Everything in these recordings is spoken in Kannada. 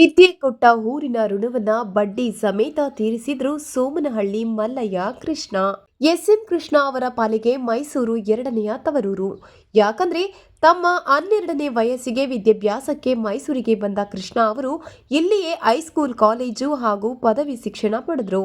ವಿದ್ಯೆ ಕೊಟ್ಟ ಊರಿನ ಋಣವನ್ನ ಬಡ್ಡಿ ಸಮೇತ ತೀರಿಸಿದ್ರು ಸೋಮನಹಳ್ಳಿ ಮಲ್ಲಯ್ಯ ಕೃಷ್ಣ. ಎಸ್ ಎಂ ಕೃಷ್ಣ ಅವರ ಪಾಲಿಗೆ ಮೈಸೂರು ಎರಡನೆಯ ತವರೂರು. ಯಾಕಂದ್ರೆ ತಮ್ಮ ಹನ್ನೆರಡನೇ ವಯಸ್ಸಿಗೆ ವಿದ್ಯಾಭ್ಯಾಸಕ್ಕೆ ಮೈಸೂರಿಗೆ ಬಂದ ಕೃಷ್ಣ ಅವರು ಇಲ್ಲಿಯೇ ಹೈಸ್ಕೂಲ್, ಕಾಲೇಜು ಹಾಗೂ ಪದವಿ ಶಿಕ್ಷಣ ಪಡೆದರು.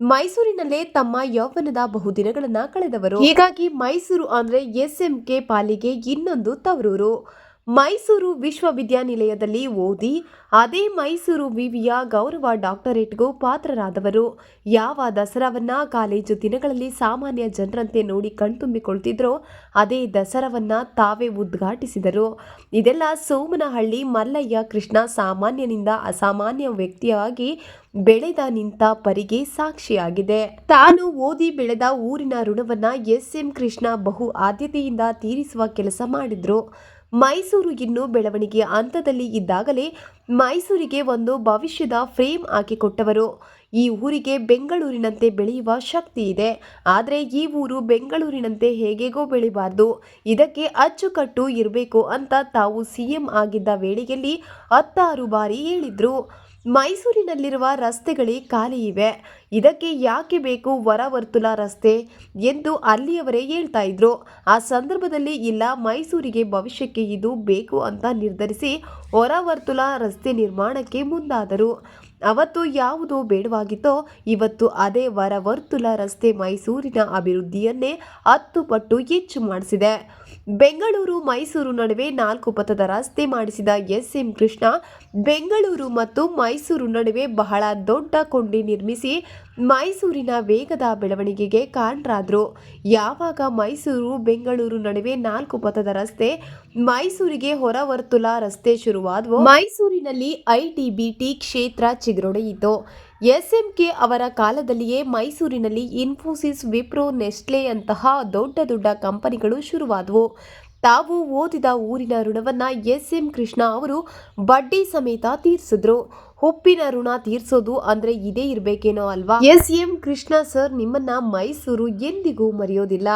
ಮೈಸೂರಿನಲ್ಲೇ ತಮ್ಮ ಯೌವನದ ಬಹುದಿನಗಳನ್ನ ಕಳೆದವರು. ಹೀಗಾಗಿ ಮೈಸೂರು ಅಂದ್ರೆ ಎಸ್ ಎಂ ಕೆ ಪಾಲಿಗೆ ಇನ್ನೊಂದು ತವರೂರು. ಮೈಸೂರು ವಿಶ್ವವಿದ್ಯಾನಿಲಯದಲ್ಲಿ ಓದಿ, ಅದೇ ಮೈಸೂರು ವಿವಿಯ ಗೌರವ ಡಾಕ್ಟರೇಟ್ಗೂ ಪಾತ್ರರಾದವರು. ಯಾವ ದಸರಾವನ್ನ ಕಾಲೇಜು ದಿನಗಳಲ್ಲಿ ಸಾಮಾನ್ಯ ಜನರಂತೆ ನೋಡಿ ಕಣ್ತುಂಬಿಕೊಳ್ತಿದ್ರೋ, ಅದೇ ದಸರಾವನ್ನ ತಾವೇ ಉದ್ಘಾಟಿಸಿದರು. ಇದೆಲ್ಲ ಸೋಮನಹಳ್ಳಿ ಮಲ್ಲಯ್ಯ ಕೃಷ್ಣ ಸಾಮಾನ್ಯನಿಂದ ಅಸಾಮಾನ್ಯ ವ್ಯಕ್ತಿಯಾಗಿ ಬೆಳೆದ ನಿಂತ ಪರಿಗೆ ಸಾಕ್ಷಿಯಾಗಿದೆ. ತಾನು ಓದಿ ಬೆಳೆದ ಊರಿನ ಋಣವನ್ನ ಎಸ್ ಎಂ ಕೃಷ್ಣ ಬಹು ಆದ್ಯತೆಯಿಂದ ತೀರಿಸುವ ಕೆಲಸ ಮಾಡಿದ್ರು. ಮೈಸೂರು ಇನ್ನು ಬೆಳವಣಿಗೆಯ ಹಂತದಲ್ಲಿ ಇದ್ದಾಗಲೇ ಮೈಸೂರಿಗೆ ಒಂದು ಭವಿಷ್ಯದ ಫ್ರೇಮ್ ಹಾಕಿಕೊಟ್ಟವರು. ಈ ಊರಿಗೆ ಬೆಂಗಳೂರಿನಂತೆ ಬೆಳೆಯುವ ಶಕ್ತಿ ಇದೆ. ಆದರೆ ಈ ಊರು ಬೆಂಗಳೂರಿನಂತೆ ಹೇಗೆಗೋ ಬೆಳಿಬಾರ್ದು. ಇದಕ್ಕೆ ಅಚ್ಚುಕಟ್ಟು ಇರಬೇಕು ಅಂತ ತಾವು ಸಿಎಂ ಆಗಿದ್ದ ವೇಳೆಯಲ್ಲಿ ಹತ್ತಾರು ಬಾರಿ ಹೇಳಿದ್ರು. ಮೈಸೂರಿನಲ್ಲಿರುವ ರಸ್ತೆಗಳೇ ಖಾಲಿ ಇವೆ. ಇದಕ್ಕೆ ಯಾಕೆ ಬೇಕು ವರವರ್ತುಲ ರಸ್ತೆ ಎಂದು ಅಲ್ಲಿಯವರೇ ಹೇಳ್ತಾ ಇದ್ರು. ಆ ಸಂದರ್ಭದಲ್ಲಿ ಇಲ್ಲ, ಮೈಸೂರಿಗೆ ಭವಿಷ್ಯಕ್ಕೆ ಇದು ಬೇಕು ಅಂತ ನಿರ್ಧರಿಸಿ ಹೊರವರ್ತುಲ ರಸ್ತೆ ನಿರ್ಮಾಣಕ್ಕೆ ಮುಂದಾದರು. ಅವತ್ತು ಯಾವುದು ಬೇಡವಾಗಿತ್ತೋ ಇವತ್ತು ಅದೇ ವರವರ್ತುಲ ರಸ್ತೆ ಮೈಸೂರಿನ ಅಭಿವೃದ್ಧಿಯನ್ನೇ ಹತ್ತು ಪಟ್ಟು ಹೆಚ್ಚು ಮಾಡಿಸಿದೆ. ಬೆಂಗಳೂರು, ಮೈಸೂರು ನಡುವೆ ನಾಲ್ಕು ಪಥದ ರಸ್ತೆ ಮಾಡಿಸಿದ ಎಸ್ ಎಂ ಕೃಷ್ಣ, ಬೆಂಗಳೂರು ಮತ್ತು ಮೈಸೂರು ನಡುವೆ ಬಹಳ ದೊಡ್ಡ ಕೊಂಡಿ ನಿರ್ಮಿಸಿ ಮೈಸೂರಿನ ವೇಗದ ಬೆಳವಣಿಗೆಗೆ ಕಾರಣರಾದರು ಯಾವಾಗ ಮೈಸೂರು, ಬೆಂಗಳೂರು ನಡುವೆ ನಾಲ್ಕು ಪಥದ ರಸ್ತೆ, ಮೈಸೂರಿಗೆ ಹೊರವರ್ತುಲ ರಸ್ತೆ ಶುರುವಾದವು, ಮೈಸೂರಿನಲ್ಲಿ ಐಟಿಬಿಟಿ ಕ್ಷೇತ್ರ ಚಿಗುರೊಡೆಯಿತು. ಎಸ್ಎಂಕೆ ಅವರ ಕಾಲದಲ್ಲಿಯೇ ಮೈಸೂರಿನಲ್ಲಿ ಇನ್ಫೋಸಿಸ್, ವಿಪ್ರೋ ನೆಸ್ಟ್ಲೆಯಂತಹ ದೊಡ್ಡ ದೊಡ್ಡ ಕಂಪನಿಗಳು ಶುರುವಾದವು. ತಾವು ಓದಿದ ಊರಿನ ಋಣವನ್ನ ಎಸ್ ಎಂ ಕೃಷ್ಣ ಅವರು ಬಡ್ಡಿ ಸಮೇತ ತೀರಿಸಿದ್ರು. ಉಪ್ಪಿನ ಋಣ ತೀರಿಸೋದು ಅಂದ್ರೆ ಇದೇ ಇರಬೇಕೇನೋ ಅಲ್ವಾ? ಎಸ್ ಎಂ ಕೃಷ್ಣ ಸರ್, ನಿಮ್ಮನ್ನ ಮೈಸೂರು ಎಂದಿಗೂ ಮರೆಯೋದಿಲ್ಲ.